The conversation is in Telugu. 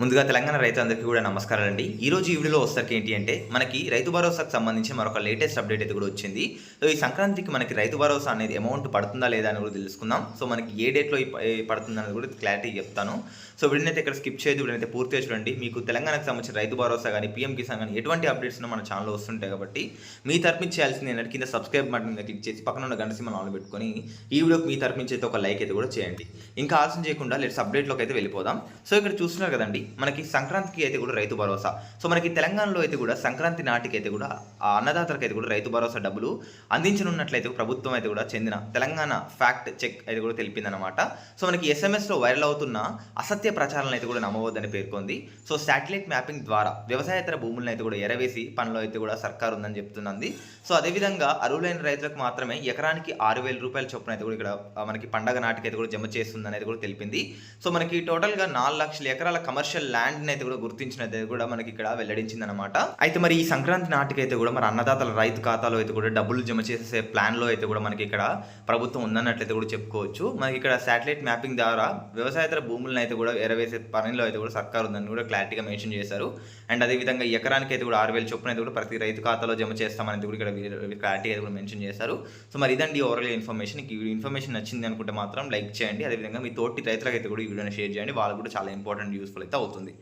ముందుగా తెలంగాణ రైతులందరికీ కూడా నమస్కారాలండి. ఈ రోజు ఈ వీడియోలో వస్తారు ఏంటి అంటే మనకి రైతు భరోసాకు సంబంధించి మరొక లేటెస్ట్ అప్డేట్ అయితే కూడా వచ్చింది. సో ఈ సంక్రాంతికి మనకి రైతు భరోసా అనేది అమౌంట్ పడుతుందా లేదా అని కూడా తెలుసుకుందాం. సో మనకి ఏ డేట్లో పడుతుంది అనేది కూడా క్లారిటీ చెప్తాను. సో వీడినైతే ఇక్కడ స్కిప్ చేయదు వీడినైతే పూర్తిగా చూడండి. మీకు తెలంగాణకు సంబంధించిన రైతు భరోసా కానీ పీఎం కిసాన్ కానీ ఎటువంటి అప్డేట్స్ మన ఛానల్లో వస్తుంటాయి కాబట్టి మీ తరపు చేయాల్సింది ఏంటంటే కింద సబ్స్క్రైబ్ బటన్ మీద క్లిక్ చేసి పక్కన ఉన్న గంట సింబల్ ఆన్ పెట్టుకొని ఈ వీడియోకి మీ తరపు నుంచి అయితే ఒక లైక్ అయితే కూడా చేయండి. ఇంకా ఆలోచన చేయకుండా లెట్స్ అప్డేట్లోకి అయితే వెళ్ళిపోదాం. సో ఇక్కడ చూస్తున్నారు కదండి మనకి సంక్రాంతికి అయితే కూడా రైతు భరోసా సో మనకి తెలంగాణలో అయితే కూడా సంక్రాంతి నాటికి అయితే కూడా ఆ అన్నదాతలకు అయితే కూడా రైతు భరోసా డబ్బులు అందించనున్నట్లయితే ప్రభుత్వం అయితే కూడా చెందిన తెలంగాణ ఫ్యాక్ట్ చెక్ అయితే కూడా తెలిపిందనమాట సో మనకి ఎస్ఎంఎస్లో వైరల్ అవుతున్న అసత్య ప్రచారాలను అయితే కూడా నమ్మవద్దని పేర్కొంది సో శాటిలైట్ మ్యాపింగ్ ద్వారా వ్యవసాయేతర భూములను అయితే కూడా ఎరవేసి పనిలో అయితే కూడా సర్కారు ఉందని చెప్తున్నది సో అదేవిధంగా అరువులైన రైతులకు మాత్రమే ఎకరానికి ఆరు వేల రూపాయల చొప్పున అయితే కూడా ఇక్కడ మనకి పండగ నాటికి అయితే కూడా జమ చేస్తుంది అనేది కూడా తెలిపింది సో మనకి టోటల్గా నాలుగు లక్షల ఎకరాల కమర్షియల్ ల్యాండ్ అయితే కూడా గుర్తించినది కూడా మనకి ఇక్కడ వెల్లడించింది అనమాట అయితే మరి ఈ సంక్రాంతి నాటికి అయితే కూడా మరి అన్నదాతల రైతు ఖాతాలో అయితే కూడా డబ్బులు జమ చేసే ప్లాన్లో అయితే కూడా మనకి ఇక్కడ ప్రభుత్వం ఉందన్నట్లయితే కూడా చెప్పుకోవచ్చు. మనకి ఇక్కడ శాటిలైట్ మ్యాపింగ్ ద్వారా వ్యవసాయేతర భూములను అయితే కూడా ఎరవేసే పనిలో అయితే కూడా సర్కారు ఉందని కూడా క్లారిటీగా మెన్షన్ చేశారు. అండ్ అదేవిధంగా ఎకరానికి అయితే కూడా ఆరు వేల చొప్పున అయితే కూడా ప్రతి రైతు ఖాతాలో జమ చేస్తామనేది కూడా ఇక్కడ క్లారిటీ అయితే కూడా మెన్షన్ చేశారు. సో మరి ఇదండి ఓవరాల్ ఇన్ఫర్మేషన్ ఈ ఇన్ఫర్మేషన్ నచ్చింది అనుకుంటే మాత్రం లైక్ చేయండి. అదేవిధంగా మీ తోటి రైతులకు అయితే కూడా ఈ వీడియోని షేర్ చేయండి. వాళ్ళకి కూడా చాలా ఇంపార్టెంట్ యూస్ఫుల్ అయితే 告我真，